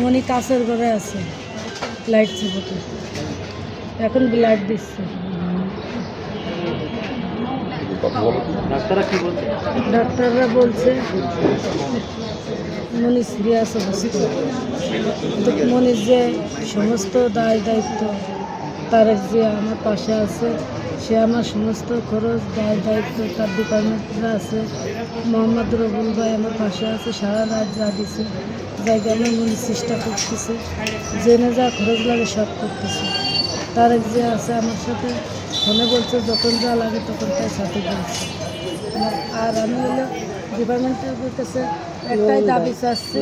মনি কাছের ঘরে আছে। লাইট চিপতে এখন ব্লাড দিচ্ছে। ডাক্তাররা বলছে? ডাক্তাররা বলছে মনি সিরিয়াস অবস্থা মনির যে সমস্ত দায় দায়িত্ব তার যে আমার পাশে আছে সে আমার সমস্ত খরচ দায় দায়িত্ব তার ডিপার্টমেন্টরা আছে। মোহাম্মদ রবুল ভাই আমার পাশে আছে সারা রাত যা দিছে। জায়গা মনে চেষ্টা করতেছে। জেনে যা খরচ লাগে সব করতেছে। তার যে আছে আমার সাথে ফোনে বলছে যখন যা লাগে তখন তার সাথে বলছে আর আমি হলো ডিপার্টমেন্টের কাছে একটাই দাবি চাচ্ছি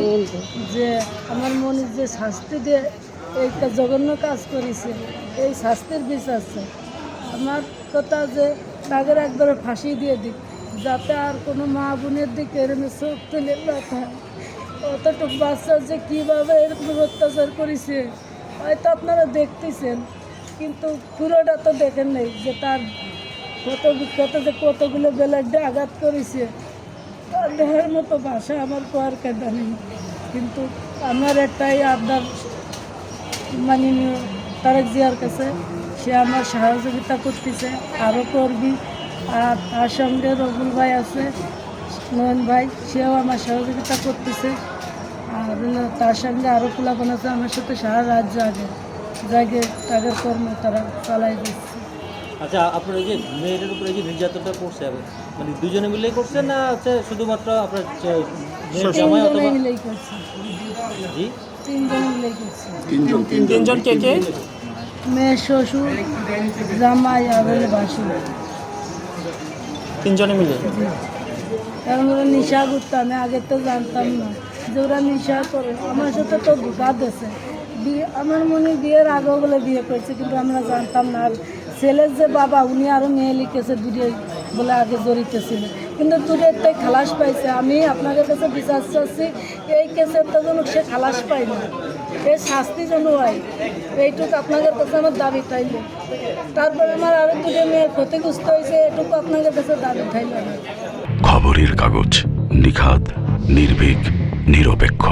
যে আমার মনে যে শাস্তি দিয়ে কা- জঘন্য কাজ করেছে এই শাস্তির বিচার চাই আমার কথা যে তাদের একবারে ফাঁসি দিয়ে দিক যাতে আর কোনো মা বোনের দিকে এরকম চোখ তুলে না থাকে অতটুকু বাচ্চা যে কীভাবে এরকম অত্যাচার করেছে, হয়তো আপনারা দেখতেছেন, কিন্তু পুরোটা তো দেখেন নেই যে তার কত কত যে কতগুলো বেলাডে আঘাত করেছে। তার দেহের মতো ভাষা আমার কোয়ার কেদা নেই। কিন্তু আমার একটাই আবদার মাননীয় তারেক জিয়ার কাছে, সে আমার সহযোগিতা করতেছে, আরও করবি। আর তার সঙ্গে রবুল ভাই আছে নয়ন ভাই সেও আমার সহযোগিতা করতেছে। আর তার সঙ্গে আরও পোলাপন আছে আমার সাথে সারা রাত জাগে। জাগে তাদের কর্ম তারা চালাই দিচ্ছে। আচ্ছা আপনার যে মেয়েটার উপরে যে নির্যাতনটা করছে মানে দুজনে মিলেই করছেন না হচ্ছে শুধুমাত্র আপনার যে মেয়ের জামাই তিনজনে অথবা মিলেই করছে। জি? তিনজনে মিলেই করছে। তিনজন কে কে? মেয়ে শ্বশুর জামাই আর বাসুর তিনজনে মিলে? কারণ ওরা নেশা করতো আমি আগে তো জানতাম না যে ওরা নেশা করে। আমার সাথে তো ধোকা দিয়েছে বিয়ে আমার মনে বিয়ের আগেও বলে বিয়ে করেছে, কিন্তু আমরা জানতাম না। আর ছেলের যে বাবা, উনি আরও মেয়ে লিখেছে দূরে বলে আগে জড়িত ছিল কিন্তু দূরের তাই খালাস পাইছে। আমি আপনাদের কাছে বিশ্বাস চাচ্ছি এই কেসের তো সে খালাস পাই না। এই শাস্তি যেন হয়। এইটুকু আপনাদের কাছে আমার দাবি থাইল তারপরে আমার আরও দুটো মেয়ের ক্ষতিগ্রস্ত হয়েছে, এটুকু আপনাদের কাছে দাবি থাইল খবরের কাগজ নিখাত নির্ভীক, নিরপেক্ষ।